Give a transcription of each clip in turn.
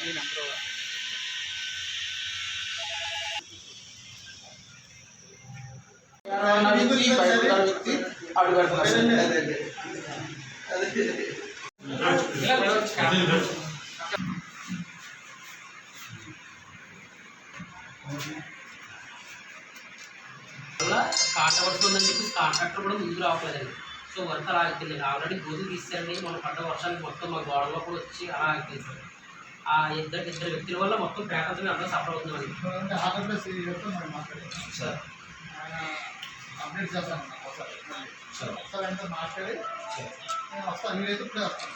ఈ number contract వస్తుందని చెప్పి కాంట్రాక్టర్ కూడా ముందు రావట్లేదండి. సో వర్క్ అలా ఆగిపోయింది ఆల్రెడీ గోధులు తీసారండి మన పడ్డ వర్షానికి మొత్తం మా గోడలో కూడా వచ్చి అలా ఆగిపోయింది ఆ ఇద్దరు ఇద్దరు వ్యక్తుల వల్ల మొత్తం పేటతో అందరూ సఫర్ సార్ చేస్తాను సార్ ఒకసారి మాట్లాడి వస్తాను మీరైతే ఇప్పుడే వస్తాను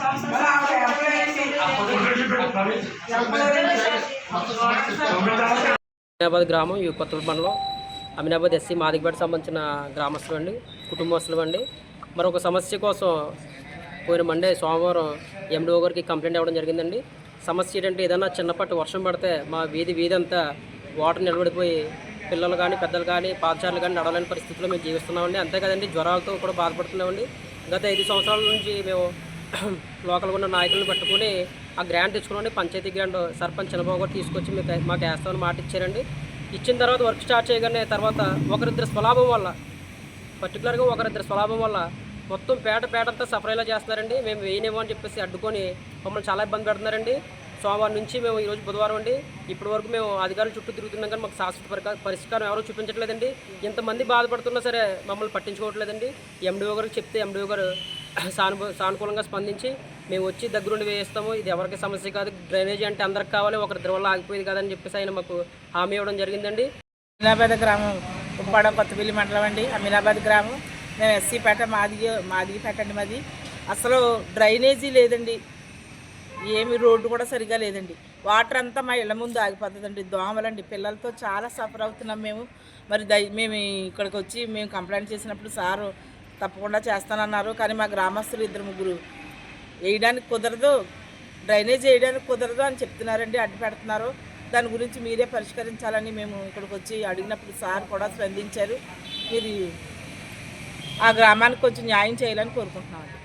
సమస్య అమీనాబాద్ గ్రామం ఈ కొత్త మండలం అమినాబాద్ ఎస్సీ మాదిగపేట సంబంధించిన గ్రామస్తులు అండి కుటుంబస్తులు అండి. మరొక సమస్య కోసం పోయిన మండే సోమవారం ఎండిఓ గారికి కంప్లైంట్ ఇవ్వడం జరిగిందండి. సమస్య ఏంటంటే ఏదైనా చిన్నపాటి వర్షం పడితే మా వీధి వీధి అంతా వాటర్ నిలబడిపోయి పిల్లలు కానీ పెద్దలు కానీ పాఠశాలలు కానీ నడవలేని పరిస్థితుల్లో మేము జీవిస్తున్నామండి. అంతే కదండి జ్వరాలతో కూడా బాధపడుతున్నామండి. గత ఐదు సంవత్సరాల నుంచి మేము లోకల్గా ఉన్న నాయకులను పట్టుకుని ఆ గ్రాంట్ తెచ్చుకున్నామండి. పంచాయతీ గ్రాంట్ సర్పంచ్ చంద్రబాబు గారు తీసుకొచ్చి మీకు మాకు వేస్తామని మాట ఇచ్చారండి. ఇచ్చిన తర్వాత వర్క్ స్టార్ట్ చేయగానే తర్వాత ఒకరిద్దరు స్వలాభం వల్ల పర్టికులర్గా ఒకరిద్దరు స్వలాభం వల్ల మొత్తం పేట పేటంతా సఫరైలా చేస్తున్నారండి. మేము వేయనేమో అని చెప్పేసి అడ్డుకొని మమ్మల్ని చాలా ఇబ్బంది పెడుతున్నారండి. సోమవారం నుంచి మేము ఈరోజు బుధవారం అండి. ఇప్పటి వరకు మేము అధికారుల చుట్టూ తిరుగుతున్నాం కానీ మాకు శాశ్వత పరిష్కారం ఎవరో చూపించట్లేదండి. ఇంతమంది బాధపడుతున్నా సరే మమ్మల్ని పట్టించుకోవట్లేదండి. ఎండిఓ గారికి చెప్తే ఎండిఓ గారు సానుభూ సానుకూలంగా స్పందించి మేము వచ్చి దగ్గరుండి వేయిస్తాము. ఇది ఎవరికి సమస్య కాదు. డ్రైనేజీ అంటే అందరికి కావాలి. ఒకరి వల్ల ఆగిపోయేది కదని చెప్పేసి ఆయన మాకు హామీ ఇవ్వడం జరిగిందండి. అమీనాబాద్ గ్రామం ఉప్పాడ కొత్తపల్లి మండలం అండి. అమీనాబాద్ గ్రామం. మేము ఎస్సీపేట మాది మాదిగిపేట అండి మాది. అసలు డ్రైనేజీ లేదండి. ఏమి రోడ్డు కూడా సరిగా లేదండి. వాటర్ అంతా మా ఇళ్ళ ముందు ఆగిపోతుందండి. దోమలండి. పిల్లలతో చాలా సఫర్ అవుతున్నాం మేము. మరి దై మేము ఇక్కడికి వచ్చి మేము కంప్లైంట్ చేసినప్పుడు సారు తప్పకుండా చేస్తానన్నారు. కానీ మా గ్రామస్తులు ఇద్దరు ముగ్గురు వేయడానికి కుదరదు డ్రైనేజ్ వేయడానికి కుదరదు అని చెప్తున్నారండి అడ్డు పెడుతున్నారు. దాని గురించి మీరే పరిష్కరించాలని మేము ఇక్కడికి వచ్చి అడిగినప్పుడు సార్ కూడా స్పందించారు. మీరు ఆ గ్రామానికి కొంచెం న్యాయం చేయాలని కోరుకుంటున్నామండి.